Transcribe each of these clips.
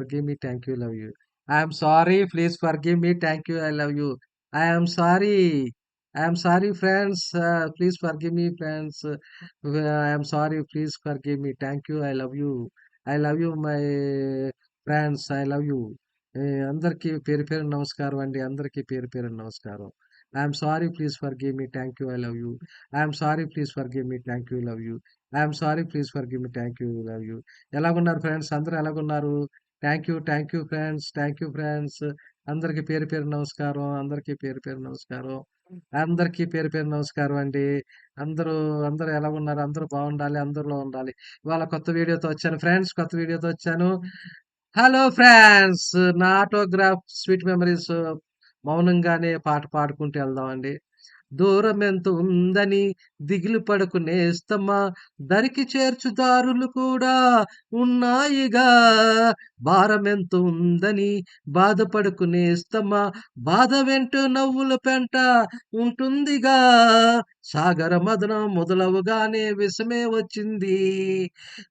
Forgive me. Thank you. Love you. I am sorry. Please forgive me. Thank you. I love you. I am sorry. I am sorry friends. Please forgive me friends. I am sorry. Please forgive me. Thank you. I love you. I love you my friends. I love you. అందరికీ పేరు పేరు నమస్కారం అండి. అందరికీ పేరు పేరు నమస్కారం. I sorry. Please forgive me. Thank you. I love you. I sorry. Please forgive me. Thank you. Love you. I'm sorry. Please forgive me. Thank you. Love you. ఎలాగున్నారు friends? అందరూ ఎలాగున్నారు? Thank you. Thank you friends. Thank you friends. అందరికి పేరు పేరు నమస్కారం. అందరికీ పేరు పేరు నమస్కారం. అందరికీ పేరు పేరు నమస్కారం అండి. అందరూ అందరూ ఎలా ఉన్నారు అందరూ బాగుండాలి. అందరిలో ఉండాలి. ఇవాళ కొత్త వీడియోతో వచ్చాను ఫ్రెండ్స్. కొత్త వీడియోతో వచ్చాను. Hello friends. నా ఆటోగ్రాఫ్ స్వీట్ మెమరీస్ మౌనంగానే పాట పాడుకుంటూ వెళ్దామండి. దూరమెంత ఉందని దిగులు పడకు నేస్తమా దరికి చేర్చు దారులు కూడా ఉన్నాయిగా. భారమెంత ఉందని బాధపడకు నేస్తమా బాధ వెంట నవ్వుల పెంట ఉంటుందిగా. సాగర మదనం మొదలవగానే విషమే వచ్చింది.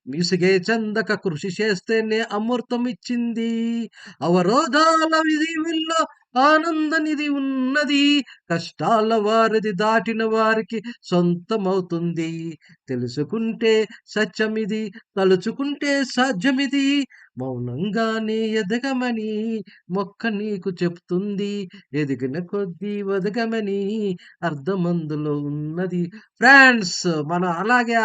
మిసిగే చందక కృషి చేస్తేనే అమృతం ఇచ్చింది అవరోధాల విధివిల్లో ఆనందనిది ఉన్నది. కష్టాల వారిది దాటిన వారికి సొంతమవుతుంది. తెలుసుకుంటే సత్యమిది తలుచుకుంటే సాధ్యమిది. మౌనంగానే ఎదగమని మొక్క నీకు చెప్తుంది. ఎదిగిన కొద్దీ వదగమని అర్థమందులో ఉన్నది. ఫ్రెండ్స్ మనం అలాగే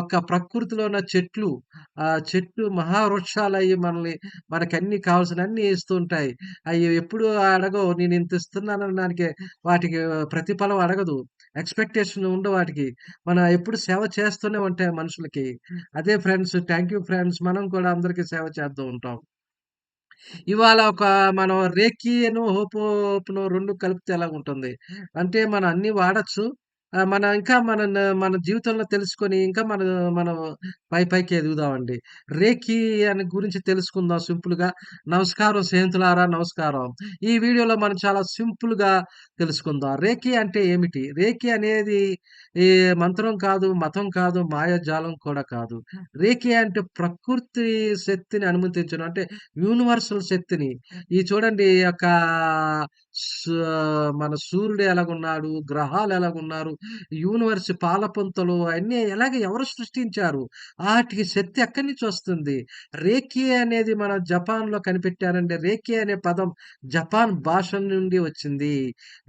ఒక ప్రకృతిలో ఉన్న చెట్లు ఆ చెట్లు మహావృక్షాలయ్యి మనల్ని మనకి అన్ని కావాల్సిన అన్ని ఇస్తుంటాయి అయ్యో అవి ఎప్పుడు అడగవు నేను ఇంత ఇస్తున్నానని దానికి వాటికి ప్రతిఫలం అడగదు. ఎక్స్పెక్టేషన్ ఉండవు వాటికి. మనం ఎప్పుడు సేవ చేస్తూనే ఉంటాయి మనుషులకి. అదే ఫ్రెండ్స్ థ్యాంక్ యూ ఫ్రెండ్స్ మనం కూడా అందరికీ సేవ చేస్తూ ఉంటాం. ఇవాళ ఒక మనం రేఖీను హోపోను రెండు కలిపితే ఎలాగుంటుంది అంటే మనం అన్ని వాడచ్చు. ఆ, మన ఇంకా మన మన జీవితంలో తెలుసుకొని ఇంకా మన మనం పై పైకి ఎదుగుదామండి. రేఖి అని గురించి తెలుసుకుందాం సింపుల్గా. నమస్కారం స్నేహితులారా నమస్కారం. ఈ వీడియోలో మనం చాలా సింపుల్గా తెలుసుకుందాం. రేఖి అంటే ఏమిటి? రేఖి అనేది ఈ మంత్రం కాదు మతం కాదు మాయాజాలం కూడా కాదు. రేఖీ అంటే ప్రకృతి శక్తిని అనుమతించడం. అంటే యూనివర్సల్ శక్తిని. ఈ చూడండి యొక్క మన సూర్యుడు ఎలాగున్నాడు గ్రహాలు ఎలాగున్నారు యూనివర్స్ పాలపుంతలు అన్నీ ఎలాగ ఎవరు సృష్టించారు? వాటికి శక్తి ఎక్కడి నుంచి వస్తుంది? రేఖీ అనేది మన జపాన్లో కనిపెట్టారండి రేఖీ అనే పదం జపాన్ భాష నుండి వచ్చింది.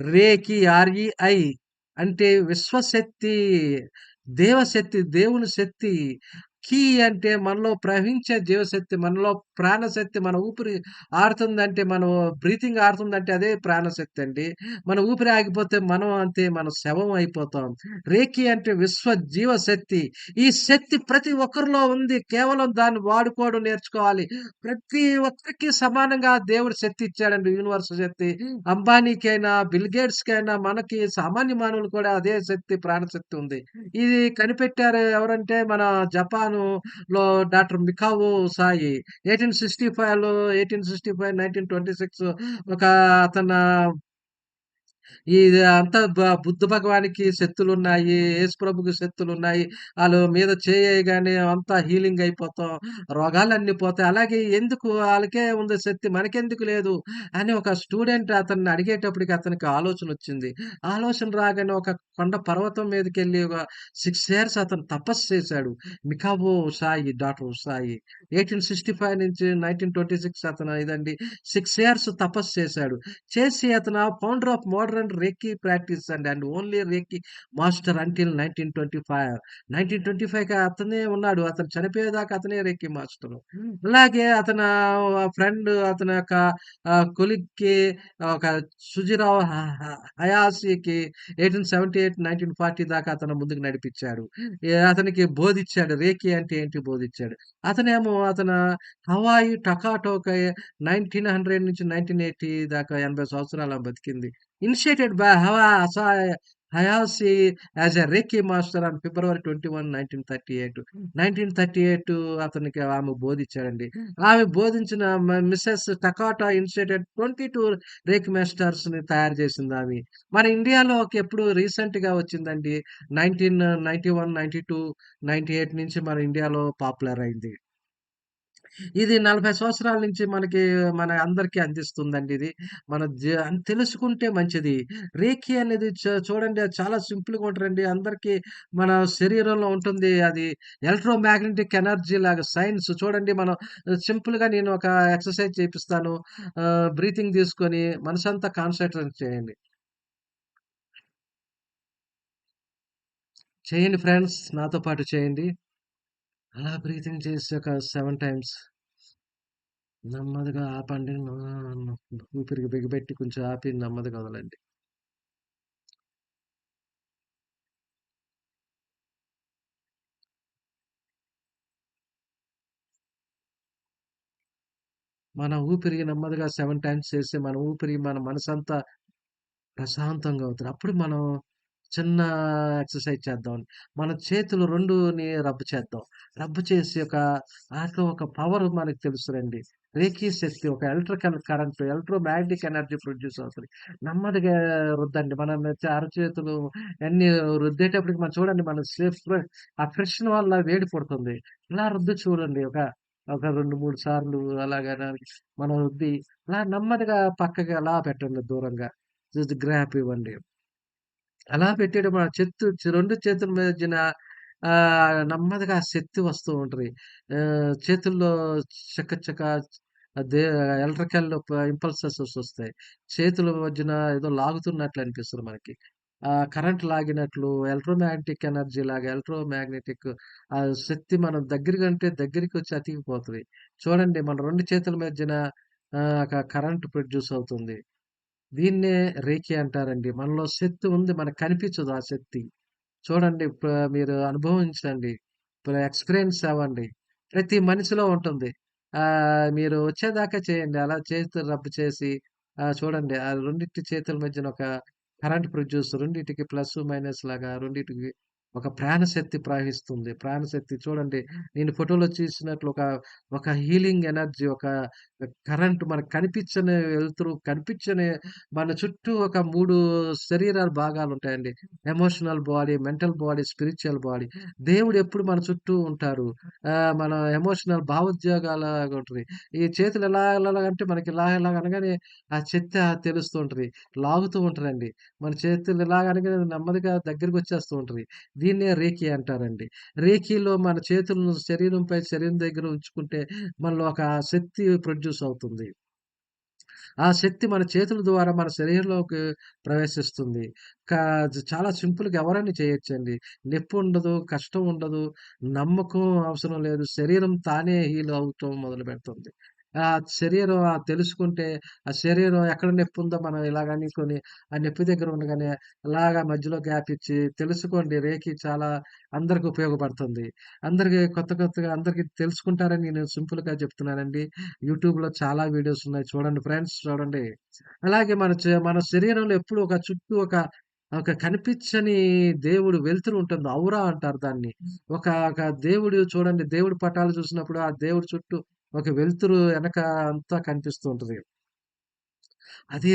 రేఖీ ఆర్ఈఐ అంటే విశ్వశక్తి దేవశక్తి దేవుని శక్తి కీ అంటే మనలో ప్రవహించే జీవశక్తి మనలో ప్రాణశక్తి మన ఊపిరి ఆడుతుందంటే మనం బ్రీతింగ్ ఆడుతుందంటే అదే ప్రాణశక్తి అండి. మన ఊపిరి ఆగిపోతే మనం అంతే మనం శవం అయిపోతాం. రేఖి అంటే విశ్వ జీవశక్తి. ఈ శక్తి ప్రతి ఒక్కరిలో ఉంది. కేవలం దాన్ని వాడుకోవడం నేర్చుకోవాలి. ప్రతి ఒక్కరికి సమానంగా దేవుడు శక్తి ఇచ్చాడండి. యూనివర్స్ శక్తి. అంబానీకైనా బిల్గేట్స్కైనా మనకి సామాన్య మానవులు కూడా అదే శక్తి ప్రాణశక్తి ఉంది. ఇది కనిపెట్టారు ఎవరంటే మన జపాన్ లో doctor Mikao Sai eighteen sixty ఫైవ్లో eighteen sixty five nineteen twenty six ఒక అతను ఇది అంతా బ బుద్ధ భగవానికి శక్తులున్నాయి. యేసు ప్రభుకి శక్తులున్నాయి. ఆళ్ళు మీద చేయగానే అంతా హీలింగ్ అయిపోతాం. రోగాలన్నీ పోతాయి. అలాగే ఎందుకు ఆళ్ళకే ఉంది శక్తి మనకెందుకు లేదు అని ఒక స్టూడెంట్ అతన్ని అడిగేటప్పటికి అతనికి ఆలోచనొచ్చింది. ఆలోచన రాగానే ఒక కొండ పర్వతం మీదకెళ్ళి ఒక 6 ఇయర్స్ అతను తపస్సు చేశాడు. మికావో సాయి, డాక్టర్ సాయి. 1865 నుంచి 1926 అతను ఇదండి 6 ఇయర్స్ తపస్సు చేశాడు. చేసి అతను founder of modern reiki practice అండి and only reiki master until 1925. 1925కి అతనే ఉన్నాడు. అతను చనిపోయేదాకా అతనే రేకీ మాస్టరు. అలాగే అతను ఫ్రెండ్ అతని యొక్క ఆహ్, కొలీగ్‌కి ఒక సుజిరావ్ హ హ హయాషికి 1878, 1940 దాకా అతను ముందుకు నడిపించాడు. ఏ అతనికి బోధిచ్చాడు. రేకీ అంటే ఏంటి బోధిచ్చాడు. అతనేమో అతను హవాయి టకాటోకై 1900 నుంచి 1980 దాకా 80 సంవత్సరాలు బతికింది. ఇనిషియేటెడ్ బై హవా అసాయ్ Hayashi as a reiki master on February 21, 1938. 1938 అతనికి ఆమె బోధిచ్చాడండి. ఆమె బోధించిన మ మిసెస్ టకాటా ఇనిషియేటెడ్ 22 రేకీ మాస్టర్స్‌ని తయారు చేసిందామె. మన ఇండియాలోకి ఎప్పుడు రీసెంట్‌గా వచ్చిందండి. 1991, 92, 98 నుంచి మన ఇండియాలో పాపులర్ అయింది. ఇది 40 సంవత్సరాల నుంచి మనకి మన అందరికీ అందిస్తుందండి ఇది. మన తెలుసుకుంటే మంచిది. రేఖి అనేది చ చూడండి అది చాలా సింపుల్‌గా ఉంటారండి అందరికీ మన శరీరంలో ఉంటుంది. అది ఎలక్ట్రోమ్యాగ్నెటిక్ ఎనర్జీ లాగా సైన్స్ చూడండి మనం సింపుల్‌గా నేను ఒక ఎక్సర్‌సైజ్ చేపిస్తాను. బ్రీతింగ్ తీసుకొని మనసంతా కాన్సన్ట్రేట్ చేయండి. చేయండి ఫ్రెండ్స్ నాతో పాటు చేయండి. అలా బ్రీతింగ్ చేసి ఒక సెవెన్ టైమ్స్ నెమ్మదిగా ఆపండి. ఊపిరికి బిగబెట్టి కొంచెం ఆపి నెమ్మదిగా వదలండి. మన ఊపిరి నెమ్మదిగా సెవెన్ టైమ్స్ చేస్తే మన ఊపిరి మన మనసంతా ప్రశాంతంగా అవుతుంది అప్పుడు మనం చిన్న ఎక్సర్‌సైజ్ చేద్దాం. మన చేతులు రెండుని రబ్బు చేద్దాం. రబ్బు చేసి ఒక దాంట్లో ఒక పవర్ మనకు తెలుస్తదండి. రేఖీ శక్తి ఒక electrical current, electro magnetic energy produce అవుతుంది నెమ్మదిగా రుద్దండి. మనం అరచేతులు అన్నీ రుద్దేటప్పటికి మనం చూడండి మన సేఫ్ ఆ ఫ్రిక్షన్ వల్ల వేడి పడుతుంది ఇలా రుద్ది చూడండి. ఒక ఒక 2, 3 సార్లు అలాగా మనం రుద్ది అలా నెమ్మదిగా పక్కకి అలా పెట్టండి దూరంగా. జస్ట్ గ్రాప్ ఇవ్వండి. అలా పెట్టేటప్పుడు ఆ చెత్తు రెండు చేతుల మధ్యన నెమ్మదిగా శక్తి వస్తూ ఉంటుంది చేతుల్లో చక్క చక్క దే ఎలక్ట్రికల్ ఇంపల్సెస్ వస్తాయి. చేతుల మధ్యన ఏదో లాగుతున్నట్లు అనిపిస్తుంది మనకి. కరెంట్ లాగినట్లు ఎలక్ట్రోమాగ్నెటిక్ ఎనర్జీ లాగా ఎలక్ట్రోమాగ్నెటిక్ ఆ శక్తి మనం దగ్గర కంటే దగ్గరికి వచ్చి అతికిపోతుంది చూడండి మన రెండు చేతుల మధ్యన కరెంట్ ప్రొడ్యూస్ అవుతుంది. దీన్నే రేఖి అంటారండి. మనలో శక్తి ఉంది. మనకు కనిపించదు ఆ శక్తి. చూడండి మీరు అనుభవించండి. ఇప్పుడు ఎక్స్‌పీరియన్స్ అవ్వండి. ప్రతి మనిషిలో ఉంటుంది. మీరు వచ్చేదాకా చేయండి. అలా చేతులు రబ్ చేసి చూడండి ఆ రెండింటి చేతుల మధ్యన ఒక కరెంట్ ప్రొడ్యూస్ రెండింటికి ప్లస్, మైనస్ లాగా రెండింటికి ఒక ప్రాణశక్తి ప్రవహిస్తుంది. ప్రాణశక్తి చూడండి నేను ఫోటోలో చూసినట్లు ఒక, ఒక హీలింగ్ ఎనర్జీ ఒక కరెంట్ మనకు కనిపించని వెలుతురు కనిపించని మన చుట్టూ ఒక మూడు శరీరాల భాగాలుంటాయండి. Emotional body, mental body, spiritual body. దేవుడు ఎప్పుడు మన చుట్టూ ఉంటారు. మన ఎమోషనల్ భావోద్యోగాల ఉంటుంది ఈ చేతులు ఎలా ఎలాగంటే మనకి ఇలా ఇలాగ అనగానే ఆ శక్తి తెలుస్తూ ఉంటుంది లాగుతూ ఉంటారండి మన చేతులు ఇలాగ అనగానే నెమ్మదిగా దగ్గరకొచ్చేస్తూ ఉంటుంది దీన్నే రేఖి అంటారండి. రేఖీలో మన చేతులను శరీరంపై శరీరం దగ్గర ఉంచుకుంటే మనలో ఒక శక్తి ప్రొడ్యూస్ అవుతుంది. ఆ శక్తి మన చేతుల ద్వారా మన శరీరంలోకి ప్రవేశిస్తుంది. కా చాలా సింపుల్‌గా ఎవరైనా చేయొచ్చండి. నొప్పుండదు, కష్టం ఉండదు, నమ్మకం అవసరం లేదు. శరీరం తానే హీల్ అవ్వటం మొదలుపెడుతుంది. ఆ శరీరం తెలుసుకుంటే ఆ శరీరం ఎక్కడ నొప్పుందో మనం ఇలాగ అనుకొని ఆ నొప్పి దగ్గర ఉండగానే అలాగా మధ్యలో గ్యాప్ ఇచ్చి తెలుసుకోండి. రేఖి చాలా అందరికి ఉపయోగపడుతుంది. అందరికి కొత్త కొత్తగా అందరికి తెలుసుకుంటారని నేను సింపుల్‌గా చెప్తున్నానండి. యూట్యూబ్‌లో చాలా వీడియోస్ ఉన్నాయి. చూడండి ఫ్రెండ్స్ చూడండి. అలాగే మన చ మన శరీరంలో ఎప్పుడు ఒక చుట్టూ ఒక ఒక కనిపించని దేవుడు వెలుతురు ఉంటుంది. ఔరా అంటారు దాన్ని. ఒక ఒక దేవుడు చూడండి దేవుడు పటాలు చూసినప్పుడు ఆ దేవుడి చుట్టూ ఒక వెలుతురు వెనక అంతా కనిపిస్తూ ఉంటది. అదే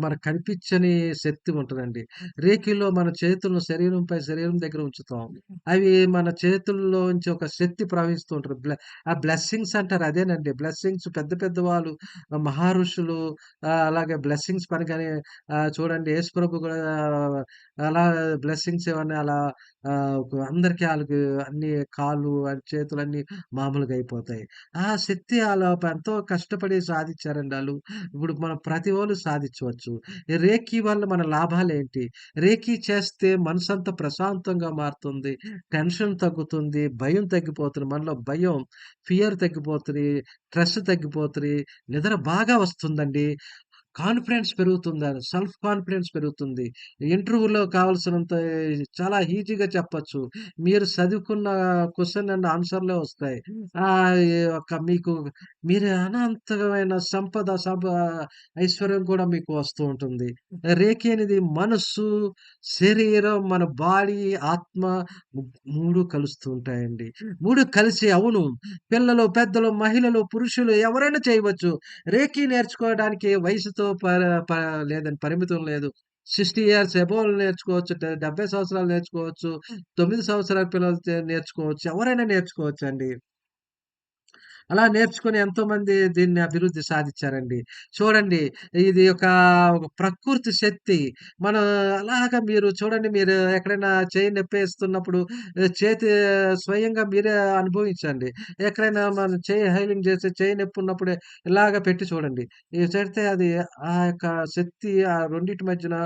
మనకు కనిపించని శక్తి ఉంటదండి. రేఖిలో మన చేతులను శరీరంపై శరీరం దగ్గర ఉంచుతాం. అవి మన చేతుల్లోంచి ఒక శక్తి ప్రవహిస్తూ ఉంటారు ఆ బ్లెస్సింగ్స్ అంటారు అదేనండి. బ్లెస్సింగ్స్ పెద్ద పెద్ద వాళ్ళు మహర్షులు మహారుషులు అలాగే బ్లెస్సింగ్స్ పని కానీ చూడండి యేసుప్రభు కూడా అలా బ్లెస్సింగ్స్ ఇవన్నీ అలా అందరికీ అందరికి అన్ని కాళ్ళు, చేతులు అన్ని మామూలుగా అయిపోతాయి. ఆ శక్తి అలా ఎంతో కష్టపడి సాధించారండి వాళ్ళు ఇప్పుడు మనం ప్రతి ఒళ్ళు సాధించవచ్చు రేఖీ వల్ల మన లాభాలేంటి? రేఖీ చేస్తే మనసంతా ప్రశాంతంగా మారుతుంది. టెన్షన్ తగ్గుతుంది. భయం తగ్గిపోతుంది. మనలో భయం, ఫియర్ తగ్గిపోతుంది స్ట్రెస్ తగ్గిపోతుంది నిద్ర బాగా వస్తుందండి. కాన్ఫిడెన్స్ పెరుగుతుందని సెల్ఫ్ కాన్ఫిడెన్స్ పెరుగుతుంది. ఇంటర్వ్యూలో కావాల్సినంత చాలా ఈజీగా చెప్పొచ్చు. మీరు చదువుకున్న క్వెషన్ అండ్ ఆన్సర్‌లే వస్తాయి. ఒక మీకు మీరు అనంతమైన సంపద సబ ఐశ్వర్యం కూడా మీకు వస్తూ ఉంటుంది. రేఖి అనేది మనస్సు, శరీరం, మన బాడీ, ఆత్మ ము 3 కలుస్తూ ఉంటాయండి. 3 కలిసి అవును. పిల్లలు, పెద్దలు, మహిళలు, పురుషులు ఎవరైనా చేయవచ్చు. రేఖీ నేర్చుకోవడానికి వయసుతో ప లేదని పరిమితం లేదు. 60 ఇయర్స్ అబోవ్ నేర్చుకోవచ్చు. డెబ్బై సంవత్సరాలు నేర్చుకోవచ్చు. తొమ్మిది సంవత్సరాల పిల్లలు నేర్చుకోవచ్చు. ఎవరైనా నేర్చుకోవచ్చు అండి అలా నేర్చుకుని ఎంతోమంది దీన్ని అభివృద్ధి సాధించారండి చూడండి ఇది ఒక, ఒక ప్రకృతి శక్తి. మనం అలాగా మీరు చూడండి మీరు ఎక్కడైనా చేయి నొప్పేస్తున్నప్పుడు చేతి స్వయంగా మీరే అనుభవించండి. ఎక్కడైనా మనం చేయి హైలింగ్ హీలింగ్ చేసి నొప్పి ఉన్నప్పుడే ఇలాగ పెట్టి చూడండి. ఇవి చేస్తే అది ఆ యొక్క శక్తి ఆ రెండింటి మధ్యన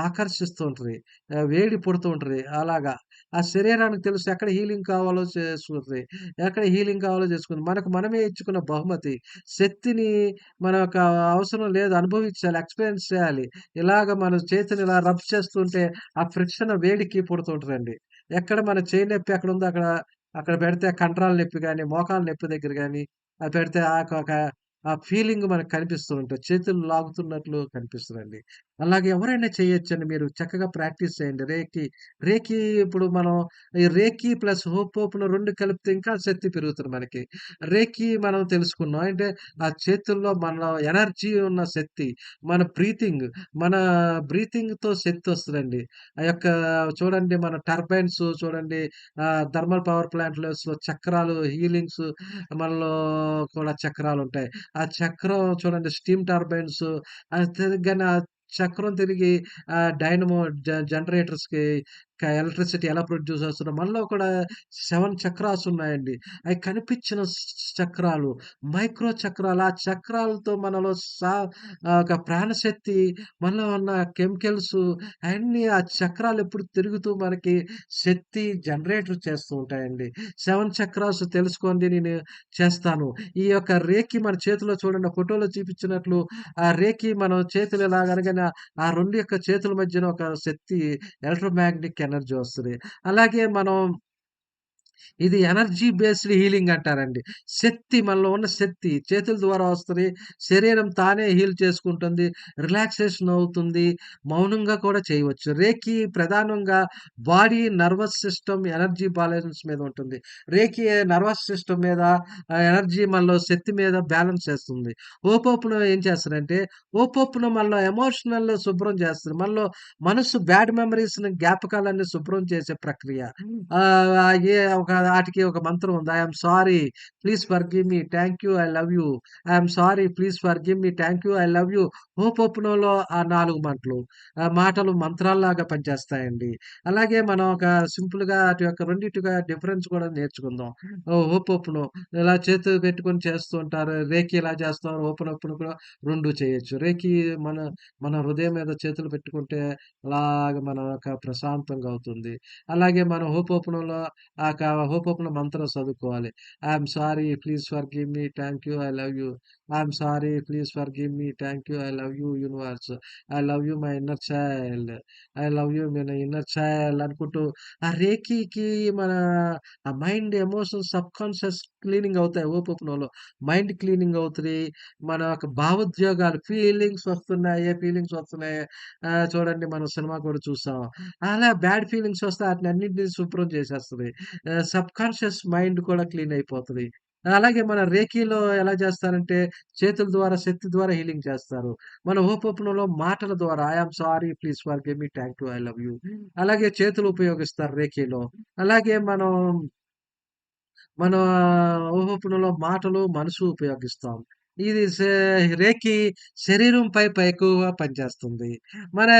ఆకర్షిస్తూ ఉంటుంది వేడి పుడుతూ ఉంటుంది అలాగా. ఆ శరీరానికి తెలుసు ఎక్కడ హీలింగ్ కావాలో చేసుకుంది ఎక్కడ హీలింగ్ కావాలో చేసుకుంది. మనకు మనమే ఇచ్చుకున్న బహుమతి. శక్తిని మనకు అవసరం లేదు అనుభవించాలి. ఎక్స్‌పీరియన్స్ చేయాలి. ఇలాగ మన చేతిని ఇలా రబ్ చేస్తుంటే ఆ ఫ్రిక్షన్ వేడికి పుడుతుంటారండి ఎక్కడ మన చేయి నొప్పి ఎక్కడ ఉందో అక్కడ, అక్కడ పెడితే కండరాల నొప్పి కానీ మోకాల నొప్పి దగ్గర కానీ అది పెడితే ఆకొక ఆ ఫీలింగ్ మనకు కనిపిస్తూ ఉంటుంది చేతులు లాగుతున్నట్లు కనిపిస్తుందండి అలాగే ఎవరైనా చేయొచ్చండి. మీరు చక్కగా ప్రాక్టీస్ చేయండి. రేకి, రేకి ఇప్పుడు మనం ఈ రేకి ప్లస్ హోపోపున 2 కలిపితే ఇంకా శక్తి పెరుగుతుంది మనకి. రేకి మనం తెలుసుకున్నాం. అంటే ఆ చేతుల్లో మన ఎనర్జీ ఉన్న శక్తి. మన బ్రీతింగ్, మన బ్రీతింగ్‌తో శక్తి వస్తుందండి ఆ యొక్క చూడండి మన టర్బైన్స్ చూడండి థర్మల్ పవర్ ప్లాంట్‌లోస్‌లో చక్రాలు హీలింగ్స్ మనలో కూడా చక్రాలు ఉంటాయి ఆ చక్రం చూడండి స్టీమ్ టర్బైన్స్ అది ఆ చక్రం తిరిగి డైనమో జ జనరేటర్స్‌కి ఎలక్ట్రిసిటీ ఎలా ప్రొడ్యూస్ చేస్తున్నాం మనలో కూడా సెవెన్ చక్రాస్ ఉన్నాయండి. అవి కనిపించిన చక్రాలు, మైక్రో చక్రాలు. ఆ చక్రాలతో మనలో సా ఒక ప్రాణశక్తి మనలో ఉన్న కెమికల్స్ అన్నీ ఆ చక్రాలు ఎప్పుడు తిరుగుతూ మనకి శక్తి జనరేటర్ చేస్తూ ఉంటాయండి. సెవెన్ చక్రాస్ తెలుసుకోండి నేను చేస్తాను. ఈ యొక్క రేకి మన చేతిలో చూడండి ఫోటోలో చూపించినట్లు ఆ రేకి మనం చేతులు ఇలా ఆ రెండు యొక్క చేతుల మధ్యన ఒక శక్తి ఎలక్ట్రోమాగ్నెటిక్ ఎనర్జీ వస్తుంది. అలాగే మనం ఇది ఎనర్జీ బేస్డ్ హీలింగ్ అంటారండి. శక్తి మనలో ఉన్న శక్తి చేతుల ద్వారా వస్తది. శరీరం తానే హీల్ చేసుకుంటుంది. రిలాక్సేషన్ అవుతుంది. మౌనంగా కూడా చేయవచ్చు. రేకి ప్రధానంగా body nervous system energy balance మీద ఉంటుంది. రేకి నర్వస్ సిస్టమ్ మీద ఎనర్జీ మనలో శక్తి మీద బ్యాలెన్స్ చేస్తుంది. హోపోపునో ఏం చేస్తదంటే హోపోపునో మనలో ఎమోషనల్ శుభ్రం చేస్తది. మనలో మనసు బ్యాడ్ మెమోరీస్‌ని జ్ఞాపకాలన్నీ శుభ్రం చేసే ప్రక్రియ. ఏ ఒక ఆటికి ఒక మంత్రం ఉంది. I sorry. Please forgive me. Thank you. I love you. I sorry. Please forgive me. Thank you. I love you. హోపోపునోలో ఆ నాలుగు మంటలు ఆ మాటలు మంత్రాల్లాగా పనిచేస్తాయండి. అలాగే మనం ఒక సింపుల్‌గా అటు యొక్క రెండిటిగా డిఫరెన్స్ కూడా నేర్చుకుందాం. హోప్ హోపోపునో ఇలా చేతులు పెట్టుకొని చేస్తూ ఉంటారు. రేకి ఇలా చేస్తారు. ఓపెనప్పును కూడా రెండు చేయొచ్చు. రేకి మన మన హృదయం మీద చేతులు పెట్టుకుంటే అలాగ మన ఒక ప్రశాంతంగా అవుతుంది. అలాగే మనం ఓపెన్లో ఆ క మంత్రం చదువుకోవాలి. I'm sorry. Please forgive me. Thank you. I love you. I sorry. Please forgive me. Thank you. I love you universe. I love you my inner child. I love you me inner child అనుకుంటూ ఆ రేకికి మన ఆ mind emotions subconscious cleaning అవుతాయి హోపోపునోలో. Mind cleaning అవుతుంది మన యొక్క భావోద్వేగాలు feelings వస్తున్నాయి. ఫీలింగ్స్ వస్తున్నాయి. చూడండి మనం సినిమా కూడా చూస్తాం అలా బ్యాడ్ ఫీలింగ్స్ వస్తే ఆటినన్నిటిని శుభ్రం చేసేస్తుంది సబ్ కాన్షియస్ మైండ్ కూడా క్లీన్ అయిపోతుంది అలాగే మన రేకిలో ఎలా చేస్తారంటే చేతుల ద్వారా శక్తి ద్వారా హీలింగ్ చేస్తారు. మన హోపోపునోలో మాటల ద్వారా I sorry. Please forgive me. Thank you. I love you. అలాగే చేతులు ఉపయోగిస్తారు రేఖీలో అలాగే మనం మన హోపోపునోలో మాటలు, మనసు ఉపయోగిస్తాం. ఇది రేకి శరీరంపై ఎక్కువగా పనిచేస్తుంది. మన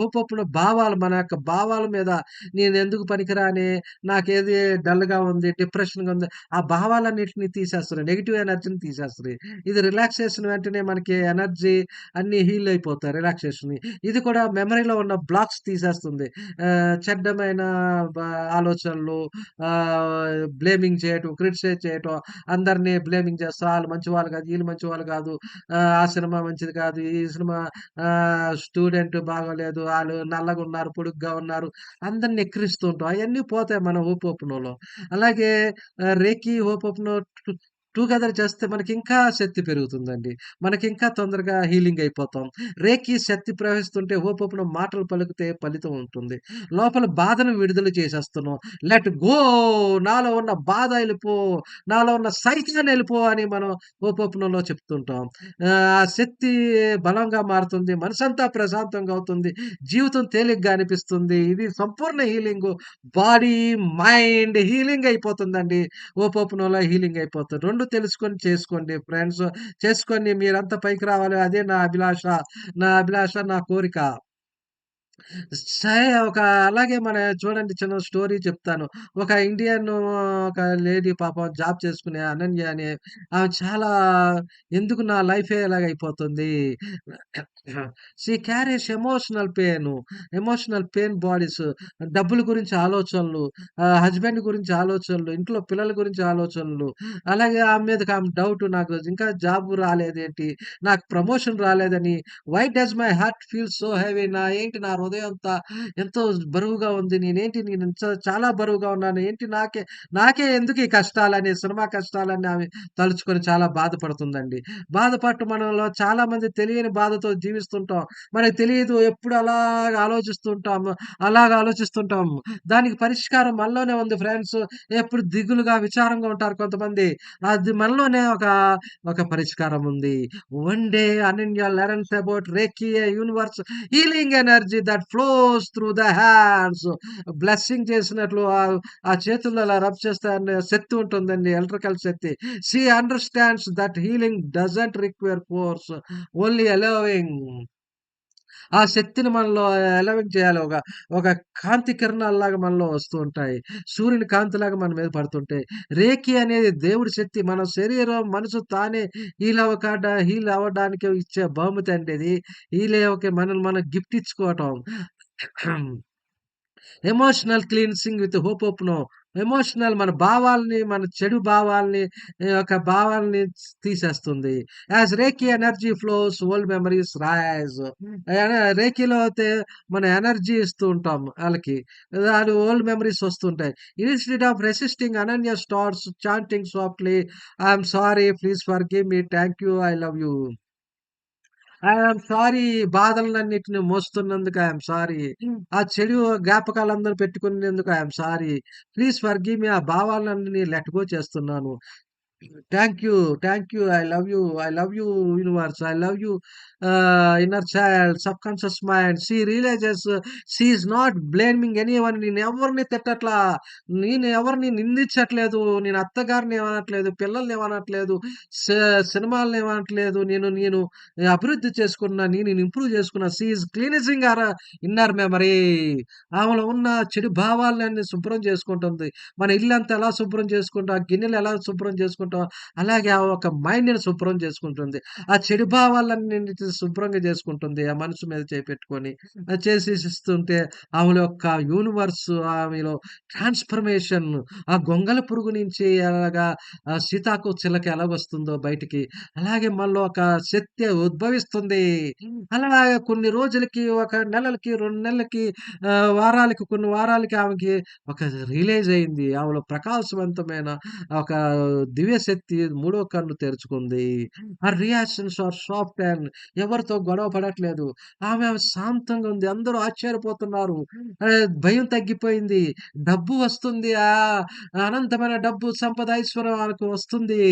హూపప్పున భావాలు మన యొక్క భావాల మీద నేను ఎందుకు పనికిరాని, నాకేది డల్‌గా ఉంది, డిప్రెషన్‌గా ఉంది. ఆ భావాలన్నిటిని తీసేస్తున్నాయి నెగిటివ్ ఎనర్జీని తీసేస్తుంది ఇది రిలాక్సేషన్ వెంటనే మనకి ఎనర్జీ అన్నీ హీల్ అయిపోతాయి రిలాక్సేషన్ ఇది కూడా మెమరీలో ఉన్న బ్లాక్స్ తీసేస్తుంది. చెడ్డమైన ఆలోచనలు బ్లేమింగ్ చేయటం, క్రిటిసైజ్ చేయటం, అందరినీ బ్లేమింగ్ చేస్తూ వాళ్ళు మంచి వాళ్ళు కాదు, ఈళ్ళు మంచివాళ్ళు కాదు. ఆ సినిమా మంచిది కాదు. ఈ సినిమా స్టూడెంట్ బాగోలేదు. నల్లగా ఉన్నారు పొడుగ్గా ఉన్నారు. అందరిని ఎక్కిరిస్తూ ఉంటాం. పోతాయి మన హోపోపునోలో. అలాగే రేకి, హోపోపునో టుగెదర్ చేస్తే మనకి ఇంకా శక్తి పెరుగుతుందండి. మనకి ఇంకా తొందరగా హీలింగ్ అయిపోతాం. రేకి శక్తి ప్రవహిస్తుంటే హోపోపునో మాటలు పలికితే ఫలితం ఉంటుంది. లోపల బాధను విడుదల చేసేస్తున్నాం. లెట్ గో నాలో ఉన్న బాధ వెళ్ళిపో నాలో ఉన్న సైతాన్ని వెళ్ళిపో అని మనం హోపోపునోలో చెప్తుంటాం. ఆ శక్తి బలంగా మారుతుంది. మనసంతా ప్రశాంతంగా అవుతుంది. జీవితం తేలిగ్గా అనిపిస్తుంది. ఇది సంపూర్ణ హీలింగు. బాడీ, మైండ్ హీలింగ్ అయిపోతుందండి. హోపోపునోలో హీలింగ్ అయిపోతుంది. రెండు తెలుసుకొని చేసుకోండి ఫ్రెండ్స్. చేసుకొని మీరంతా పైకి రావాలి. అదే నా అభిలాష. నా అభిలాష, నా కోరిక. సరే ఒక అలాగే మన చూడండి చిన్న స్టోరీ చెప్తాను. ఒక ఇండియన్ ఒక లేడీ పాపం జాబ్ చేసుకునే అనన్య అని ఆమె చాలా ఎందుకు నా లైఫే ఇలాగైపోతుంది. She carries emotional pain. Emotional pain bodies. డబ్బుల గురించి ఆలోచనలు, హస్బెండ్ గురించి ఆలోచనలు, ఇంట్లో పిల్లల గురించి ఆలోచనలు. అలాగే ఆమె మీదకి ఆమె డౌట్ నాకు ఇంకా జాబ్ రాలేదేంటి? నాకు ప్రమోషన్ రాలేదని. Why does my heart feel so heavy నా ఏంటి నా హృదయం ఎంతో బరువుగా ఉంది. నేనేంటి నేను చాలా బరువుగా ఉన్నాను. ఏంటి నాకే నాకే ఎందుకు ఈ కష్టాలని, సినిమా కష్టాలని ఆమె తలుచుకొని చాలా బాధపడుతుందండి. బాధపడటం మనలో చాలామంది తెలియని బాధతో జీవిస్తుంటాం. మనకు తెలియదు ఎప్పుడు అలాగ ఆలోచిస్తుంటాం అలాగ ఆలోచిస్తుంటాం. దానికి పరిష్కారం మనలోనే ఉంది ఫ్రెండ్స్. ఎప్పుడు దిగులుగా, విచారంగా ఉంటారు కొంతమంది. అది మనలోనే ఒక, ఒక పరిష్కారం ఉంది. One day Ananya learns about reiki universe healing energy that flows through the hands. Blessing చేసినట్లు ఆ చేతుల్లో అలా రబ్ చేస్తే శక్తి ఉంటుందండి. Electrical Shakti. She understands that healing doesn't require force. Only allowing. ఆ శక్తిని మనలో ఎలవింగ్ చేయాలి. ఒక, ఒక కాంతి కిరణాల్లాగా మనలో వస్తూ ఉంటాయి. సూర్యుని కాంతిలాగా మన మీద పడుతుంటాయి. రేఖి అనేది దేవుడి శక్తి. మన శరీరం, మనసు తానే హీల్ అవకాడ హీల్ అవ్వడానికి ఇచ్చే బహుమతి అండి ఇది. హీల్ మనల్ని మనం gift ఇచ్చుకోవటం. Emotional cleansing with Ho'oponopono. Emotional మన భావాల్ని, మన చెడు భావాల్ని యొక్క భావాల్ని తీసేస్తుంది. As reiki energy flows old memories. ఎన రేఖీలో అయితే మన ఎనర్జీ ఇస్తూ ఉంటాం ఆళ్ళకి. అది ఓల్డ్ మెమరీస్ వస్తుంటాయి. Instead of resisting Ananya starts chanting softly I am sorry please forgive me. Thank you. I love you. I am sorry బాధలన్నిటిని మోస్తున్నందుకు ఐ యామ్ సారీ. ఆ చెడు జ్ఞాపకాలందరూ పెట్టుకునేందుకు I am sorry. Please forgive me. ఆ భావాలన్నీ let go చేస్తున్నాను. Thank you. Thank you. I love you. I love you universe. I love you inner child, sub conscious mind. She realizes she's not blaming anyone. నేనెవరిని తిట్టట్లా. నేను ఎవరిని నిందించట్లేదు. నేను అత్తగారిని ఏమనట్లేదు. పిల్లల్ని ఏమనట్లేదు. సినిమాలను ఇవ్వనట్లేదు ఏమనట్లేదు. నేను నేను అభివృద్ధి చేసుకున్నా. నేను ఇంప్రూవ్ చేసుకున్నా. She's cleansing our inner memory. ఆమెలో ఉన్న చెడు భావాలని శుభ్రం చేసుకుంటుంది. మన ఇల్లంతా ఎలా శుభ్రం చేసుకుంటాం, ఆ గిన్నెలు ఎలా శుభ్రం చేసుకుంటాం, అలాగే ఆ ఒక మైండ్‌ని శుభ్రం చేసుకుంటుంది. ఆ చెడు భావాలన్నిటిని శుభ్రంగా చేసుకుంటుంది. ఆ మనసు మీద చేయి పెట్టుకొని. అది చేసేసిస్తుంటే ఆమెలో యొక్క యూనివర్స్ ఆమెలో ట్రాన్స్‌ఫర్మేషన్ ఆ గొంగళి పురుగు నుంచి ఎలాగా ఆ సీతాకోక చిలక ఎలాగొస్తుందో బయటికి, అలాగే మనలో ఒక శక్తి ఉద్భవిస్తుంది. అలాగా కొన్ని రోజులకి, ఒక నెలలకి, 2 నెలలకి వారాలకి, కొన్ని వారాలకి ఆమెకి ఒక రియలైజ్ అయింది. ఆమెలో ప్రకాశవంతమైన ఒక దివ్య శక్తి మూడో కన్ను తెరుచుకుంది. Her reactions are soft and ఎవరితో గొడవ పడట్లేదు. ఆమె శాంతంగా ఉంది. అందరూ ఆశ్చర్యపోతున్నారు. భయం తగ్గిపోయింది. డబ్బు వస్తుంది. ఆహ్, అనంతమైన డబ్బు, సంపద, ఐశ్వర్యం ఆమెకు వస్తుంది.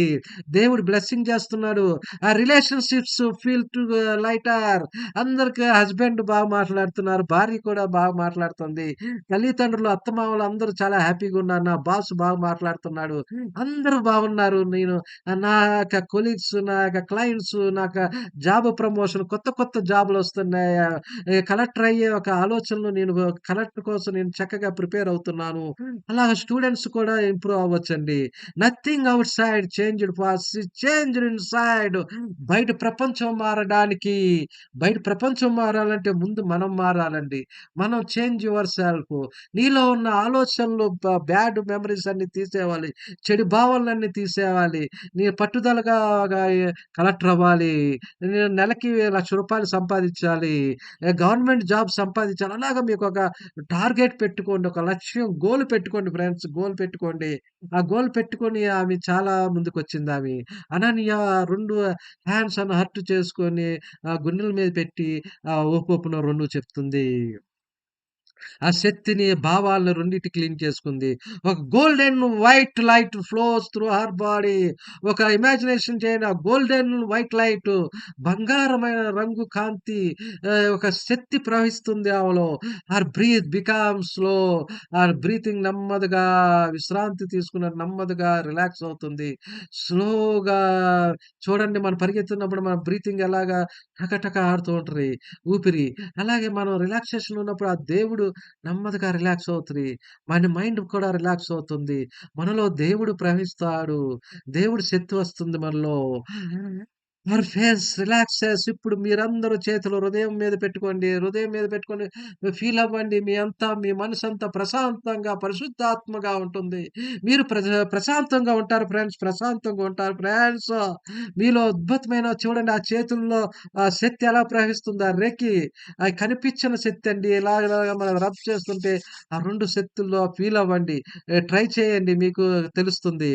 దేవుడు బ్లెస్సింగ్ చేస్తున్నాడు. ఆ రిలేషన్‌షిప్స్ ఫీల్ టు లైటర్. అందరికి హస్బెండ్ బాగా మాట్లాడుతున్నారు. భార్య కూడా బాగా మాట్లాడుతుంది. తల్లిదండ్రులు, అత్తమామలు అందరూ చాలా హ్యాపీగా ఉన్నారు. నా బాస్ బాగా మాట్లాడుతున్నాడు. అందరూ బాగున్నారు. నేను నా యొక్క కొలీగ్స్, నా యొక్క క్లయింట్స్, నాకు జాబ్ ప్రమోషన్ కొత్త కొత్త జాబ్లు వస్తున్నాయి కలెక్టర్ అయ్యే ఒక ఆలోచనలో నేను కలెక్టర్ కోసం నేను చక్కగా ప్రిపేర్ అవుతున్నాను. అలా స్టూడెంట్స్ కూడా improve అవ్వచ్చండి nothing outside change pass change side బయట ప్రపంచం మారడానికి, బయట ప్రపంచం మారాలంటే ముందు మనం మారాలండి. మనం చేంజ్ యువర్ సెల్ఫ్. నీలో ఉన్న ఆలోచనలు బ్యాడ్ మెమరీస్ అన్ని తీసేయాలి. చెడు భావనలన్నీ తీసేయాలి. నేను పట్టుదలగా కలెక్టర్ అవ్వాలి. నేను నెలకి లక్ష రూపాయలు సంపాదించాలి. గవర్నమెంట్ జాబ్ సంపాదించాలి. అలాగా మీకొక టార్గెట్ పెట్టుకోండి. ఒక లక్ష్యం గోల్ పెట్టుకోండి ఫ్రెండ్స్. గోల్ పెట్టుకోండి. ఆ గోల్ పెట్టుకొని ఆమె చాలా ముందుకొచ్చిందామె. అనన్య రెండు హ్యాండ్స్ ఆన్ హర్ట్ చేసుకొని ఆ గుండెల మీద పెట్టి ఆహ్, ఓ పొప్పున 2 చెప్తుంది. ఆ శక్తిని, భావాలను రెండిటి క్లీన్ చేసుకుంది. ఒక golden white light flows through her body. ఒక ఇమాజినేషన్ చేయని ఆ గోల్డెన్ వైట్ లైట్ బంగారమైన రంగు కాంతి ఒక శక్తి ప్రవహిస్తుంది ఆమెలో. Our breath become slow. Our breathing నెమ్మదిగా విశ్రాంతి తీసుకున్న నెమ్మదిగా రిలాక్స్ అవుతుంది. స్లోగా చూడండి మనం పరిగెత్తున్నప్పుడు మన బ్రీతింగ్ ఎలాగా టకటక ఆడుతూ ఉంటారు ఊపిరి. అలాగే మనం రిలాక్సేషన్‌లో ఉన్నప్పుడు ఆ దేవుడు నెమ్మదిగా రిలాక్స్ అవుతుంది మన మైండ్ కూడా రిలాక్స్ అవుతుంది. మనలో దేవుడు ప్రవహిస్తాడు. దేవుడు శక్తి వస్తుంది మనలో. యువర్ ఫేస్ రిలాక్సెస్ ఇప్పుడు మీరందరూ చేతులు హృదయం మీద పెట్టుకోండి. హృదయం మీద పెట్టుకొని ఫీల్ అవ్వండి. మీ అంతా మీ మనసు అంతా ప్రశాంతంగా, పరిశుద్ధాత్మగా ఉంటుంది. మీరు ప్రజ ప్రశాంతంగా ఉంటారు ఫ్రెండ్స్. ప్రశాంతంగా ఉంటారు ఫ్రెండ్స్. మీలో అద్భుతమైన చూడండి ఆ చేతుల్లో ఆ శక్తి ఎలా ప్రవహిస్తుందో ఆ రెక్కి అది కనిపించిన శక్తి అండి. ఇలాగ మనం రబ్ చేస్తుంటే ఆ రెండు శక్తుల్లో ఫీల్ అవ్వండి. ట్రై చేయండి మీకు తెలుస్తుంది.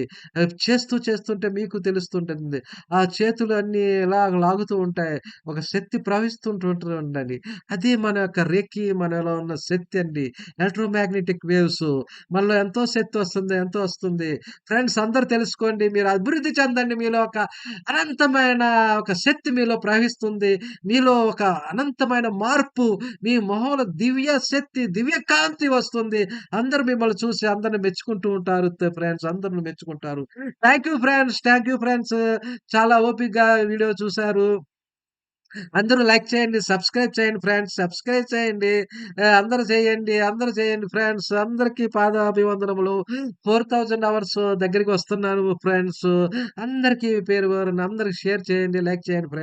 చేస్తూ చేస్తుంటే మీకు తెలుస్తుంటుంది. ఆ చేతులు అన్నీ ఇలా లాగుతూ ఉంటాయి. ఒక శక్తి ప్రవహిస్తుంటుంటదండి. అది మన యొక్క రెక్కి మనలో ఉన్న శక్తి అండి. ఎలక్ట్రోమాగ్నెటిక్ వేవ్స్ మనలో ఎంతో శక్తి వస్తుంది. ఎంతో వస్తుంది. ఫ్రెండ్స్ అందరూ తెలుసుకోండి. మీరు అభివృద్ధి చెందండి. మీలో ఒక అనంతమైన ఒక శక్తి మీలో ప్రవహిస్తుంది. మీలో ఒక అనంతమైన మార్పు మీ మొహంలో దివ్య శక్తి, దివ్య కాంతి వస్తుంది. అందరూ మిమ్మల్ని చూసి అందరిని మెచ్చుకుంటూ ఉంటారు ఫ్రెండ్స్. అందరిని మెచ్చుకుంటారు. Thank you friends. Thank you friends. చాలా ఓపికగా వీడియో చూసారు. అందరూ లైక్ చేయండి. సబ్స్క్రైబ్ చేయండి ఫ్రెండ్స్. సబ్స్క్రైబ్ చేయండి. అందరూ చేయండి. అందరూ చేయండి ఫ్రెండ్స్. అందరికీ పాదాభివందనములు. 4000 అవర్స్ దగ్గరికి వస్తున్నాను ఫ్రెండ్స్. అందరికీ పేరు పేరున అందరికి షేర్ చేయండి. లైక్ చేయండి ఫ్రెండ్స్.